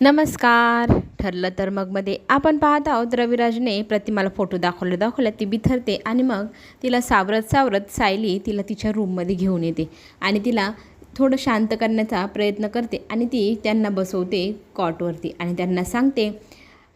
नमस्कार. ठरलं तर मगमध्ये आपण पाहत आहोत रविराजने प्रतिमाला फोटो दाखवले दाखवला. ती बिथरते आणि मग तिला सावरत सावरत सायली तिला तिच्या रूममध्ये घेऊन येते आणि तिला थोडं शांत करण्याचा प्रयत्न करते आणि ती त्यांना बसवते कॉटवरती आणि त्यांना सांगते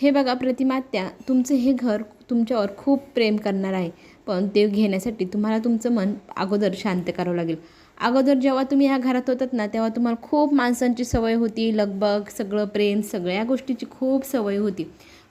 हे बघा प्रतिमात्या तुमचं हे घर तुमच्यावर खूप प्रेम करणार आहे. पण ते घेण्यासाठी तुम्हाला तुमचं मन अगोदर शांत करावं लागेल. अगोदर जेव्हा तुम्ही ह्या घरात होतात ना तेव्हा तुम्हाला खूप माणसांची सवय होती लगबग सगळं प्रेम सगळ्या गोष्टीची खूप सवय होती.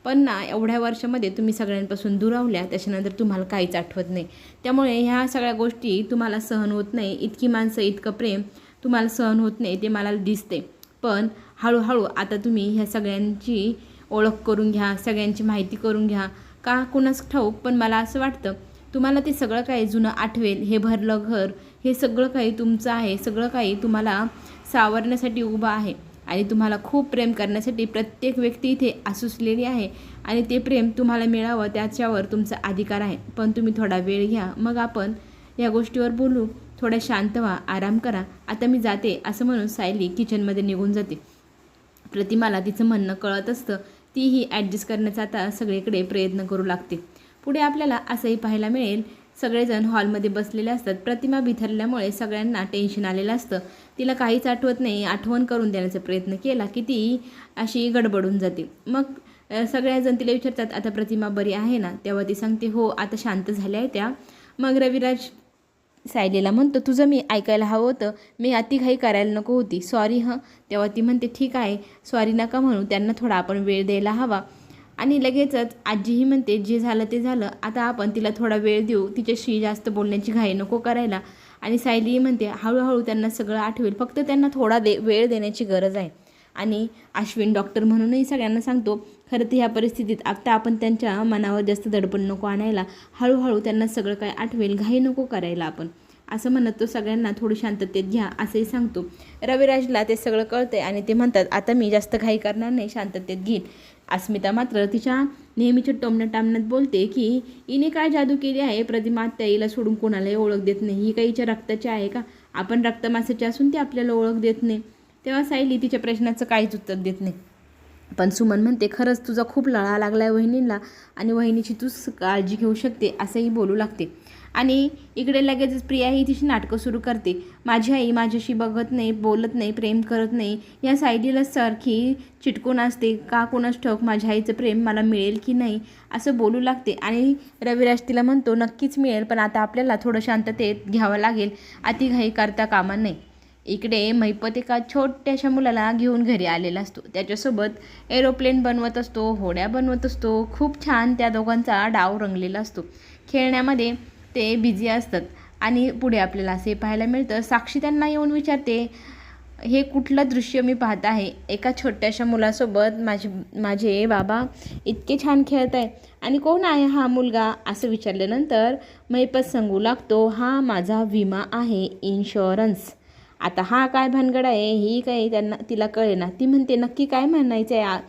पण ना एवढ्या वर्षामध्ये तुम्ही सगळ्यांपासून दुरावल्या त्याच्यानंतर तुम्हाला काहीच आठवत नाही. त्यामुळे ह्या सगळ्या गोष्टी तुम्हाला सहन होत नाही. इतकी माणसं इतकं प्रेम तुम्हाला सहन होत नाही ते मला दिसते. पण हळूहळू आता तुम्ही ह्या सगळ्यांची ओळख करून घ्या सगळ्यांची माहिती करून घ्या. का कुणाच ठाऊक पण मला असं वाटतं तुम्हाला ते सगळं काही जुनं आठवेल. हे भरलं घर हे सगळं काही तुमचं आहे. सगळं काही तुम्हाला सावरण्यासाठी उभं आहे. आणि तुम्हाला खूप प्रेम करण्यासाठी प्रत्येक व्यक्ती इथे आसुसलेली आहे. आणि ते प्रेम तुम्हाला मिळावं त्याच्यावर तुमचा अधिकार आहे. पण तुम्ही थोडा वेळ घ्या. मग आपण या गोष्टीवर बोलू. थोडा शांत व्हा. आराम करा. आता मी जाते. असं म्हणून सायली किचनमध्ये निघून जाते. प्रतिमाला तिचं म्हणणं कळत असतं. तीही ॲडजस्ट करण्याचा आता सगळीकडे प्रयत्न करू लागते. पुढे आपल्याला असंही पाहायला मिळेल सगळेजण हॉलमध्ये बसलेले असतात. प्रतिमा बिथरल्यामुळे सगळ्यांना टेन्शन आलेलं असतं. तिला काहीच आठवत नाही. आठवण करून देण्याचा प्रयत्न केला की ती अशी गडबडून जाते. मग सगळ्याजण तिला विचारतात आता प्रतिमा बरी आहे ना? तेव्हा ती सांगते हो आता शांत झाल्या आहे त्या. मग रविराज सायलीला म्हणतो तुझं मी ऐकायला हवं होतं. मी अति काही करायला नको होती. सॉरी हं. तेव्हा ती म्हणते ठीक आहे. सॉरी नका म्हणू. त्यांना थोडा आपण वेळ द्यायला हवा. आणि लगेचच आजीही म्हणते जे झालं ते झालं. आता आपण तिला थोडा वेळ देऊ. तिच्याशी जास्त बोलण्याची घाई नको करायला. आणि सायलीही म्हणते हळूहळू त्यांना सगळं आठवेल. फक्त त्यांना थोडा दे वेळ देण्याची गरज आहे. आणि अश्विन डॉक्टर म्हणूनही सगळ्यांना सांगतो खरं तर ह्या परिस्थितीत आता आपण त्यांच्या मनावर जास्त दडपण नको आणायला. हळूहळू त्यांना सगळं काय आठवेल. घाई नको करायला आपण. असं म्हणत तो सगळ्यांना थोडी शांततेत घ्या असंही सांगतो. रविराजला ते सगळं कळतंय आणि ते म्हणतात आता मी जास्त घाई करणार नाही. शांततेत घेईन. अस्मिता मात्र तिच्या नेहमीच्या टोमण्या टामण्यात बोलते की हिने काय जादू केली आहे? प्रतिमा आत्या हिला सोडून कोणालाही ओळख देत नाही. ही काही हिच्या रक्ताची आहे का? आपण रक्तमासाची असून ती आपल्याला ओळख देत नाही. तेव्हा सायली तिच्या प्रश्नाचं काहीच उत्तर देत नाही. पण सुमन म्हणते खरंच तुझा खूप लळा लागला आहे वहिनीला आणि वहिनीची तूच काळजी घेऊ शकते असंही बोलू लागते. आणि इकडे लगेचच प्रिया ही तिची नाटकं सुरू करते. माझी आई माझ्याशी बघत नाही बोलत नाही प्रेम करत नाही. या सायडीला सारखी चिटकून असते का कोणास ठोक माझ्या आईचं प्रेम मला मिळेल की नाही? असं बोलू लागते आणि रविराज तिला म्हणतो नक्कीच मिळेल पण आता आपल्याला थोडं शांततेत घ्यावं लागेल. अतिघाई करता कामा नाही इकडे मैपत एका छोट्याशा मुलाला घेऊन घरी आलेला असतो. त्याच्यासोबत एरोप्लेन बनवत असतो होड्या बनवत असतो. खूप छान त्या दोघांचा डाव रंगलेला असतो. खेळण्यामध्ये ते बिझी असतात. आणि पुढे आपल्याला असे पाहायला मिळतं. साक्षी त्यांना येऊन विचारते हे कुठलं दृश्य मी पाहत आहे? एका छोट्याशा मुलासोबत माझे माझे बाबा इतके छान खेळत आहे आणि कोण आहे हा मुलगा? असं विचारल्यानंतर मैपत सांगू लागतो. हा माझा विमा आहे इन्शुरन्स आता हा काय भानगड आहे? ही काही त्यांना तिला कळेना. ती म्हणते नक्की काय म्हणायचं आहे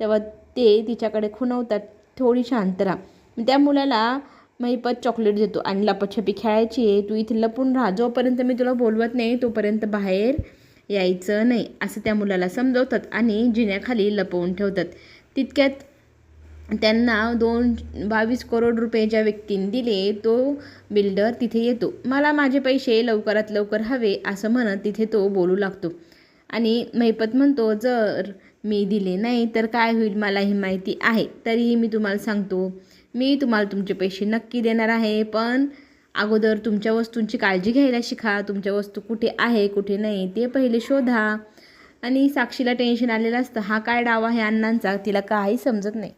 तेव्हा ते तिच्याकडे खुणवतात थोडी शांत राहा त्या मुलाला महिपत चॉकलेट देतो. आणि लपाछपी खेळायची आहे. तू इथे लपून राहा. जोपर्यंत मी तुला बोलवत नाही तोपर्यंत बाहेर यायचं नाही. असं त्या मुलाला समजवतात आणि जिन्याखाली लपवून ठेवतात. तितक्यात त्यांना दोन बावीस करोड रुपये ज्या व्यक्तीने दिले तो बिल्डर तिथे येतो. मला माझे पैसे लवकरात लवकर हवे असं म्हणत तिथे तो बोलू लागतो. आणि महिपत म्हणतो जर मी दिले नाही तर काय होईल? मला ही माहिती आहे. तरीही मी तुम्हाला सांगतो मी तुम्हाला तुमचे पैसे नक्की देणार आहे पण अगोदर तुमच्या वस्तूंची काळजी घ्यायला शिका. तुमच्या वस्तू कुठे आहे कुठे नाही ते पहिले शोधा. आणि साक्षीला टेन्शन आलेलं असतं हा काय डाव आहे अण्णांचा? तिला काही समजत नाही.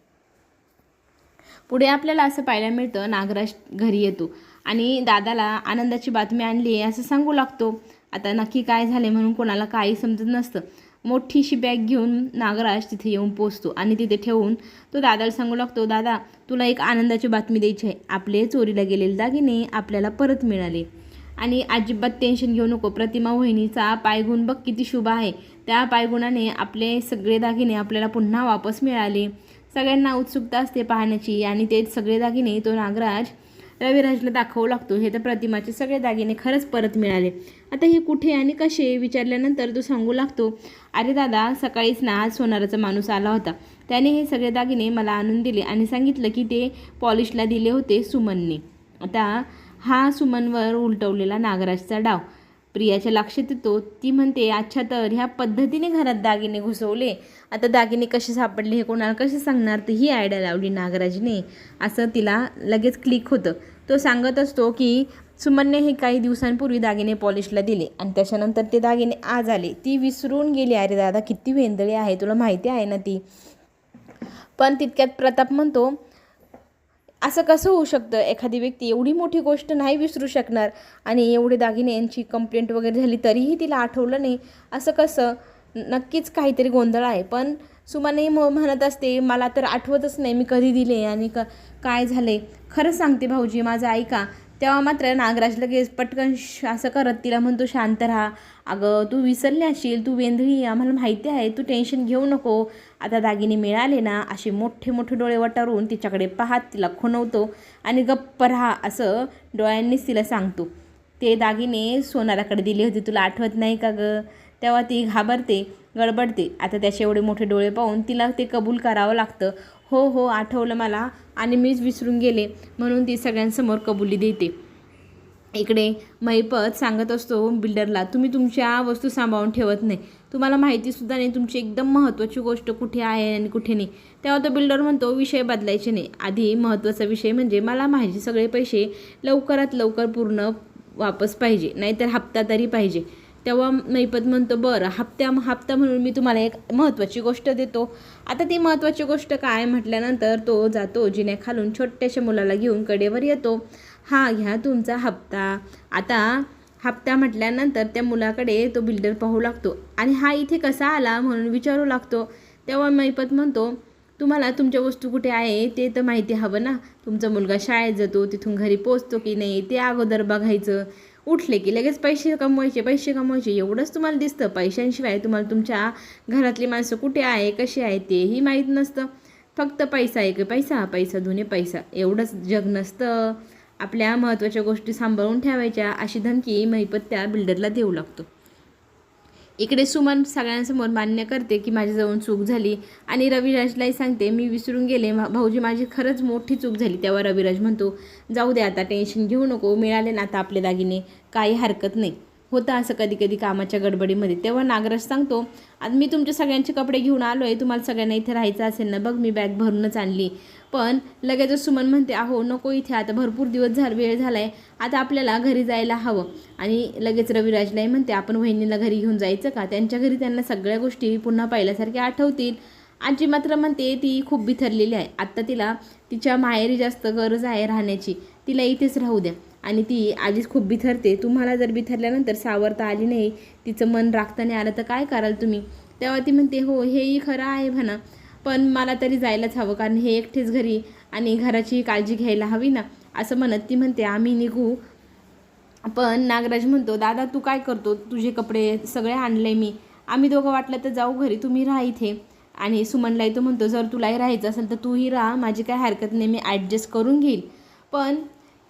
पुढे आपल्याला असं पाहायला मिळतं नागराज घरी येतो. आणि दादाला आनंदाची बातमी आणली आहे असं सांगू लागतो. आता नक्की काय झाले म्हणून कोणाला काही समजत नसतं. मोठीशी बॅग घेऊन नागराज तिथे येऊन पोचतो आणि तिथे ठेवून तो दादाला सांगू लागतो दादा तुला एक आनंदाची बातमी द्यायची आहे. आपले चोरीला गेलेले दागिने आपल्याला परत मिळाले. आणि अजिबात टेन्शन घेऊ नको. प्रतिमा वहिनीचा पायगुण बघ किती शुभ आहे. त्या पायगुणाने आपले सगळे दागिने आपल्याला पुन्हा वापस मिळाले. सगळ्यांना उत्सुकता असते पाहण्याची आणि ते सगळे दागिने तो नागराज रविराजला दाखवू लागतो. हे तर प्रतिमाचे सगळे दागिने खरंच परत मिळाले. आता हे कुठे आणि कसे? विचारल्यानंतर तो सांगू लागतो अरे दादा सकाळीच ना आज सोनाराचा माणूस आला होता. त्याने हे सगळे दागिने मला आणून दिले आणि सांगितलं की ते पॉलिशला दिले होते सुमनने. आता हा सुमनवर उलटवलेला नागराजचा डाव. प्रियाच्या लक्षात येतो. ती म्हणते अच्छा तर ह्या पद्धतीने घरात दागिने घुसवले. आता दागिने कसे सापडले हे कोणाला कसे सांगणार? तर ही आयडिया लावली नागराजने. असं तिला लगेच क्लिक होतं. तो सांगत असतो की सुमनने हे काही दिवसांपूर्वी दागिने पॉलिशला दिले आणि त्याच्यानंतर ते दागिने आज आले. ती विसरून गेली. अरे दादा किती वेंदळी आहे. तुला माहिती आहे ना ती. पण तितक्यात प्रताप म्हणतो असं कसं होऊ शकतं? एखादी व्यक्ती एवढी मोठी गोष्ट नाही विसरू शकणार आणि एवढे दागिने यांची कंप्लेंट वगैरे झाली तरीही तिला आठवलं नाही असं कसं? नक्कीच काहीतरी गोंधळ आहे. पण सुमाने म म्हणत असते मला तर आठवतच नाही मी कधी दिले आणि क काय झाले? खरंच सांगते भाऊजी माझं ऐका. तेव्हा मात्र नागराज लगेच पटकन श असं करत तिला म्हणतो शांत राहा. अगं तू विसरली असशील तू वेंधळी आम्हाला माहिती आहे तू टेन्शन घेऊ नको. आता दागिने मिळाले ना असे मोठे मोठे डोळे वटारून तिच्याकडे पाहत तिला खुणवतो आणि गप्प राहा असं डोळ्यांनीच तिला सांगतो. ते दागिने सोनाराकडे दिले होते. तुला आठवत नाही का गं? तेव्हा ती घाबरते गडबडते. आता त्याचे एवढे मोठे डोळे पाहून तिला ते कबूल करावं लागतं. हो हो आठवलं मला. आणि मीच विसरून गेले. म्हणून ती सगळ्यांसमोर कबुली देते. इकडे महिपत सांगत असतो बिल्डरला तुम्ही तुमच्या वस्तू सांभाळून ठेवत नाही. तुम्हाला माहितीसुद्धा नाही तुमची एकदम महत्त्वाची गोष्ट कुठे आहे आणि कुठे नाही. तेव्हा तो बिल्डर म्हणतो विषय बदलायचे नाही. आधी महत्त्वाचा विषय म्हणजे मला माझे सगळे पैसे लवकरात लवकर पूर्ण वापस पाहिजे नाहीतर हप्ता तरी पाहिजे. तेव्हा नैपत म्हणतो बरं हप्त्या हप्ता म्हणून मी तुम्हाला एक महत्त्वाची गोष्ट देतो. आता ती महत्त्वाची गोष्ट काय म्हटल्यानंतर तो जातो जिन्याखालून छोट्याशा मुलाला घेऊन कडेवर येतो. हा घ्या तुमचा हप्ता. आता हप्ता म्हटल्यानंतर त्या मुलाकडे तो बिल्डर पाहू लागतो आणि हा इथे कसा आला म्हणून विचारू लागतो. तेव्हा मैपत म्हणतो तुम्हाला तुमच्या वस्तू कुठे आहे ते तर माहिती हवं ना. तुमचा मुलगा शाळेत जातो तिथून घरी पोचतो की नाही ते अगोदर बघायचं. उठले की लगेच पैसे कमवायचे पैसे कमवायचे. एवढंच तुम्हाला दिसतं. पैशांशिवाय तुम्हाला तुमच्या घरातली माणसं कुठे आहे कशी आहे तेही माहीत नसतं. फक्त पैसा एक पैसा पैसा धुणे पैसा. एवढंच जग नसतं. आपल्या महत्त्वाच्या गोष्टी सांभाळून ठेवायच्या अशी धमकी महिपत त्या बिल्डरला देऊ लागतो. इकडे सुमन सगळ्यांसमोर मान्य करते की माझ्याजवळून चूक झाली. आणि रविराजलाही सांगते मी विसरून गेले. भाऊजी माझी खरंच मोठी चूक झाली तेव्हा रविराज म्हणतो जाऊ दे आता टेन्शन घेऊ नको मिळाले ना आता आपले दागिने काही हरकत नाही. होतं असं कधी कधी कामाच्या गडबडीमध्ये. तेव्हा नागराज सांगतो आज मी तुमच्या सगळ्यांचे कपडे घेऊन आलो आहे तुम्हाला सगळ्यांना इथे राहायचं असेल ना बघ मी बॅग भरूनच आणली. पण लगेचच सुमन म्हणते अहो नको इथे आता भरपूर दिवस झाला वेळ झाला आहे आता आपल्याला घरी जायला हवं. आणि लगेच रविराजलाही म्हणते आपण वहिनीला घरी घेऊन जायचं का? त्यांच्या घरी त्यांना सगळ्या गोष्टी पुन्हा पाहिल्यासारख्या आठवतील. आजी मात्र म्हणते ती खूप बिथरलेली आहे. आत्ता तिला तिच्या माहेरी जास्त गरज आहे राहण्याची. तिला इथेच राहू द्या. आणि ती आधीच खूप बिथरते. तुम्हाला जर बिथरल्यानंतर सावरता आली नाही तिचं मन राखता नाही आलं तर काय कराल तुम्ही? तेव्हा ती म्हणते हो हेही खरं आहे म्हणा पण मला तरी जायलाच हवं कारण हे एकटेच घरी आणि घराची काळजी घ्यायला हवी ना. असं म्हणत ती म्हणते आम्ही निघू. पण नागराज म्हणतो दादा तू काय करतो? तुझे कपडे सगळे आणले मी. आम्ही दोघं वाटलं तर जाऊ घरी तुम्ही राहा इथे. आणि सुमनलाही तो म्हणतो जर तुलाही राहायचं असेल तर तूही राहा माझी काय हरकत नाही मी ॲडजस्ट करून घेईल. पण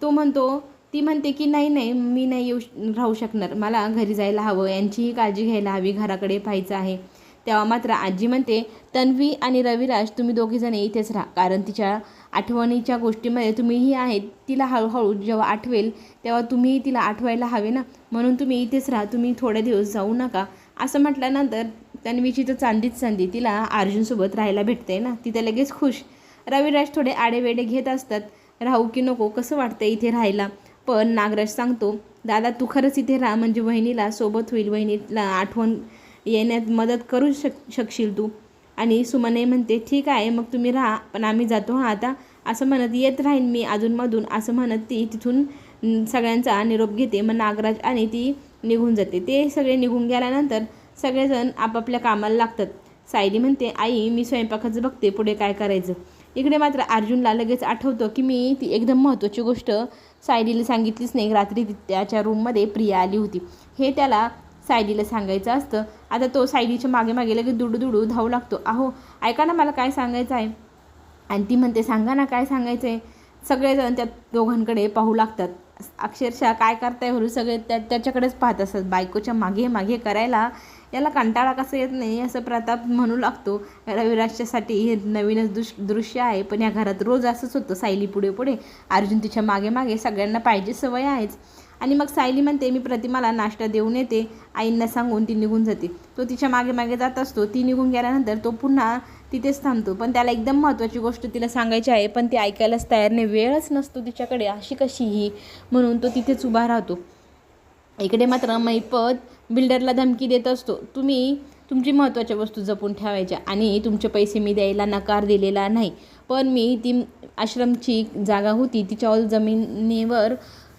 तो म्हणतो ती म्हणते की नाही नाही मी नाही येऊ श- राहू शकणार. मला घरी जायला हवं. यांचीही काळजी घ्यायला हवी. घराकडे पाहायचं आहे. तेव्हा मात्र आजी म्हणते तन्वी आणि रविराज तुम्ही दोघेजण इथेच राहा. कारण तिच्या आठवणीच्या गोष्टीमध्ये तुम्हीही आहेत. तिला हळूहळू जेव्हा आठवेल तेव्हा तुम्हीही तिला आठवायला हवे ना? म्हणून तुम्ही इथेच राहा. तुम्ही थोडे दिवस जाऊ नका. असं म्हटल्यानंतर तन्वीची तर चांदीच चांदी. तिला अर्जुनसोबत राहायला भेटते ना? ती तर लगेच खुश. रविराज थोडे आडेवेडे घेत असतात. राहू की नको? कसं वाटतं इथे राहायला? पण नागराज सांगतो दादा तू खरंच इथे राहा म्हणजे वहिनीला सोबत होईल. वहिनीला आठवण येण्यात मदत करू शक शकशील तू. आणि सुमने म्हणते ठीक आहे मग तुम्ही राहा पण आम्ही जातो हां आता. असं म्हणत येत राहीन मी अजूनमधून असं म्हणत ती तिथून सगळ्यांचा निरोप घेते. मग नागराज आणि ती निघून जाते. ते सगळे निघून गेल्यानंतर सगळेजण आपापल्या कामाला लागतात. सायली म्हणते आई मी स्वयंपाकाचं बघते. पुढे काय करायचं? इकडे मात्र अर्जुनला लगेच आठवतं की मी ती एकदम महत्त्वाची गोष्ट सायलीला सांगितलीच नाही रात्री ती त्याच्या रूममध्ये प्रिया आली होती. हे त्याला सायलीला सांगायचं असतं. आता तो सायलीच्या मागे मागे लगेच दुडू दुडू धावू लागतो. अहो ऐका ना मला काय सांगायचं आहे? आणि ती म्हणते सांगा ना काय सांगायचं आहे सगळेजण त्या दोघांकडे पाहू लागतात. अक्षरशः काय करताय हरू सगळे त्या त्याच्याकडेच पाहत असतात. बायकोच्या मागे मागे करायला याला कंटाळा कसा येत नाही असं प्रताप म्हणू लागतो. रविराजच्यासाठी हे नवीनच दुश दृश्य आहे पण या घरात रोज असंच होतं. सायली पुढे पुढे अर्जुन तिच्यामागे मागे सगळ्यांना पाहिजे सवय आहेच. आणि मग सायली म्हणते मी प्रतिमाला नाश्ता देऊन येते. आईंना सांगून ती निघून जाते. तो तिच्यामागे मागे जात असतो. ती निघून गेल्यानंतर तो पुन्हा तिथेच थांबतो. पण त्याला एकदम महत्त्वाची गोष्ट तिला सांगायची आहे पण ती ऐकायलाच तयार नाही. वेळच नसतो तिच्याकडे अशी कशी ही? म्हणून तो तिथेच उभा राहतो. इकडे मात्र मैपत बिल्डरला धमकी देत असतो. तुम्ही तुमची महत्त्वाच्या वस्तू जपून ठेवायच्या आणि तुमचे पैसे मी द्यायला नकार दिलेला नाही. पण मी ती आश्रमची जागा होती तिच्या जमिनीवर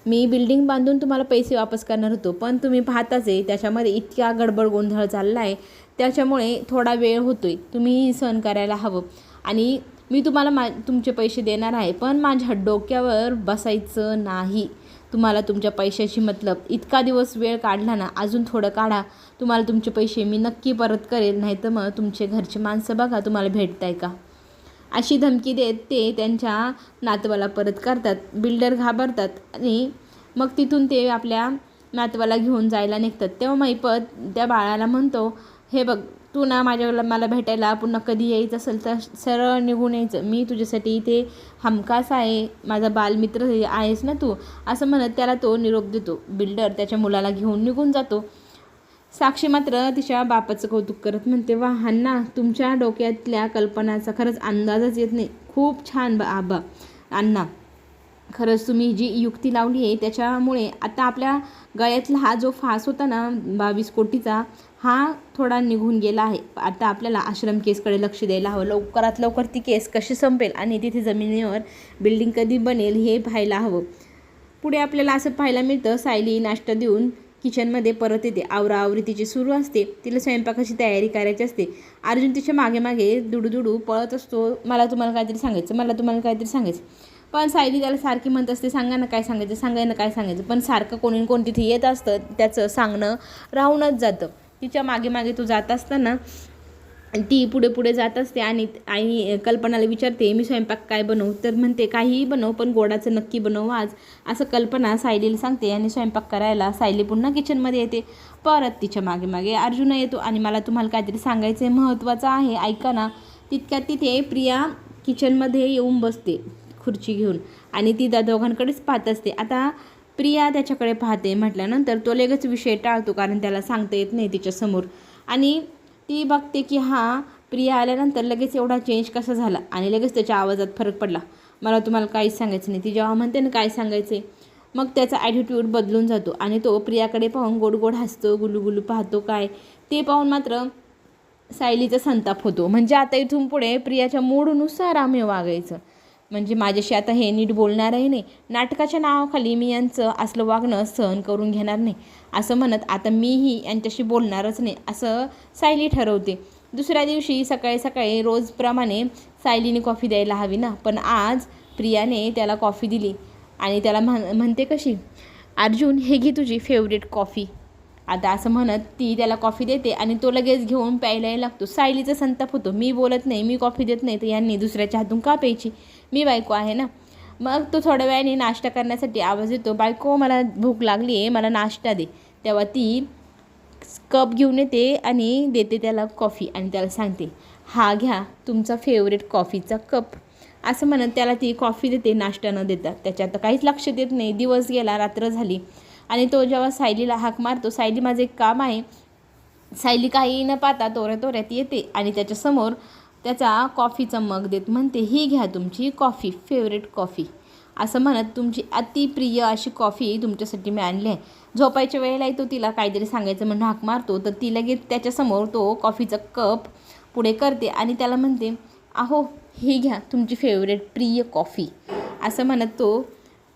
मी बिल्डिंग बांधून तुम्हाला पैसे वापस करणार होतो. पण तुम्ही पाहताच आहे त्याच्यामध्ये इतका गडबड गोंधळ चालला आहे त्याच्यामुळे थोडा वेळ होतो आहे तुम्ही सहन करायला हवं आणि मी तुम्हाला मा तुमचे पैसे देणार आहे पण माझ्या डोक्यावर बसायचं नाही. तुम्हाला तुमच्या पैशाची मतलब इतका दिवस वेळ काढला ना अजून थोडं काढा. तुम्हाला तुमचे पैसे मी नक्की परत करेल नाही तर मग तुमचे घरचे माणसं बघा तुम्हाला भेटताय का. अशी धमकी देत ते त्यांच्या नातवाला परत करतात बिल्डर घाबरतात आणि मग तिथून ते आपल्या नातवाला घेऊन जायला निघतात. तेव्हा मैपत त्या बाळाला म्हणतो हे बघ तू ना माझ्या मला भेटायला पुन्हा कधी यायचं असेल तर सरळ निघून यायचं. मी तुझ्यासाठी इथे हमखास आहे. माझा बालमित्र आहेस ना तू? असं म्हणत त्याला तो निरोप देतो. बिल्डर त्याच्या मुलाला घेऊन निघून जातो. साक्षी मात्र तिच्या बापाचं कौतुक करत म्हणते वा हन्ना तुमच्या डोक्यातल्या कल्पनाचा खरंच अंदाजच येत नाही. खूप छान बा आबा अण्णा. खरंच तुम्ही जी युक्ती लावली आहे त्याच्यामुळे आता आपल्या गळ्यातला हा जो फास होता ना बावीस कोटीचा हा थोडा निघून गेला आहे. आता आपल्याला आश्रम केसकडे लक्ष द्यायला हवं. लवकरात लवकर ती केस कशी संपेल आणि तिथे जमिनीवर बिल्डिंग कधी बनेल हे पाहायला हवं. पुढे आपल्याला असं पाहायला मिळतं सायली नाश्ता देऊन किचनमध्ये परत येते. आवराआवरी तिची सुरू असते. तिला स्वयंपाकाची तयारी करायची असते. अर्जुन तिच्यामागे मागे दुडूदुडू पळत असतो. मला तुम्हाला काहीतरी सांगायचं मला तुम्हाला काहीतरी सांगायचं. पण सायली त्याला सारखी म्हणत असते सांगा ना काय सांगायचं सांगाय ना काय सांगायचं. पण सारखं कोणी कोण तिथे येत असतं. त्याचं सांगणं राहूनच जातं. तिच्यामागे मागे तो जात असताना ती पुढे पुढे जात असते आणि आई कल्पनाला विचारते मी स्वयंपाक काय बनवू? तर म्हणते काहीही बनव पण गोडाचं नक्की बनव आज. असं कल्पना सायलीला सांगते आणि स्वयंपाक करायला सायली पुन्हा किचनमध्ये येते. परत तिच्यामागे मागे अर्जुन येतो आणि मला तुम्हाला काहीतरी सांगायचं महत्त्वाचं आहे ऐका ना. तितक्यात तिथे प्रिया किचनमध्ये येऊन बसते खुर्ची घेऊन आणि ती त्या दोघांकडेच पाहत असते. आता प्रिया त्याच्याकडे पाहते म्हटल्यानंतर तो लगेच विषय टाळतो कारण त्याला सांगता येत नाही तिच्यासमोर आणि ती बघते की हा प्रिया आल्यानंतर लगेच एवढा चेंज कसा झाला आणि लगेच त्याच्या आवाजात फरक पडला. मला तुम्हाला काहीच सांगायचं नाही. ती जेव्हा म्हणते ना काय सांगायचे मग त्याचा ॲटिट्यूड बदलून जातो आणि तो प्रियाकडे पाहून गोड गोड हसतो गुलूगुलू पाहतो काय ते पाहून मात्र सायलीचा संताप होतो. म्हणजे आता इथून पुढे प्रियाच्या मूडनुसार आम्ही वागायचं. म्हणजे माझ्याशी आता हे नीट बोलणारही नाही. नाटकाच्या नावाखाली मी यांचं असलं वागणं सहन करून घेणार नाही. असं म्हणत आता मीही यांच्याशी बोलणारच नाही असं सायली ठरवते. दुसऱ्या दिवशी सकाळी सकाळी रोजप्रमाणे सायलीने कॉफी द्यायला हवी ना पण आज प्रियाने त्याला कॉफी दिली आणि त्याला म्हण म्हणते कशी अर्जुन हे घे तुझी फेवरेट कॉफी. आता असं म्हणत ती त्याला कॉफी देते आणि तो लगेच घेऊन प्यायलाही लागतो. सायलीचा संताप होतो. मी बोलत नाही मी कॉफी देत नाही तर यांनी दुसऱ्याच्या हातून का प्यायची? मी बायको आहे ना. मग तो थोड्या वेळाने नाश्ता करण्यासाठी आवाज येतो बायको मला भूक लागली आहे मला नाश्ता दे. तेव्हा ती कप घेऊन येते आणि देते त्याला कॉफी आणि त्याला सांगते हा घ्या तुमचा फेवरेट कॉफीचा कप. असं म्हणत त्याला ती कॉफी देते नाश्ता न देता. त्याच्यात काहीच लक्ष देत नाही. दिवस गेला रात्र झाली आणि तो जेव्हा सायलीला हाक मारतो सायली माझं एक काम आहे. सायली काही न पाहता तोऱ्या तोऱ्यात येते आणि त्याच्यासमोर त्याचा कॉफीचा मग देत म्हणते ही घ्या तुमची कॉफी फेवरेट कॉफी. असं म्हणत तुमची अतिप्रिय अशी कॉफी तुमच्यासाठी मी आणली आहे. झोपायच्या वेळेलाही तो तिला काहीतरी सांगायचं म्हणून हाक मारतो तर ती लगेच त्याच्यासमोर तो कॉफीचा कप पुढे करते आणि त्याला म्हणते अहो ही घ्या तुमची फेवरेट प्रिय कॉफी. असं म्हणत तो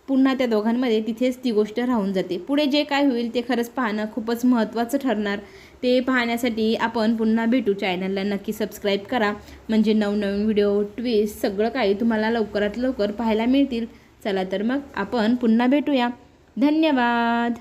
पुन्हा त्या दोघांमध्ये तिथेच ती गोष्ट राहून जाते. पुढे जे काय होईल ते खरंच पाहणं खूपच महत्त्वाचं ठरणार. ते पाहण्यासाठी आपण पुन्हा भेटू. चॅनलला नक्की सबस्क्राईब करा. म्हणजे नवनवीन व्हिडिओ ट्विस्ट सगळं काही तुम्हाला लवकरात लवकर पाहायला मिळतील. चला तर मग आपण पुन्हा भेटूया. धन्यवाद!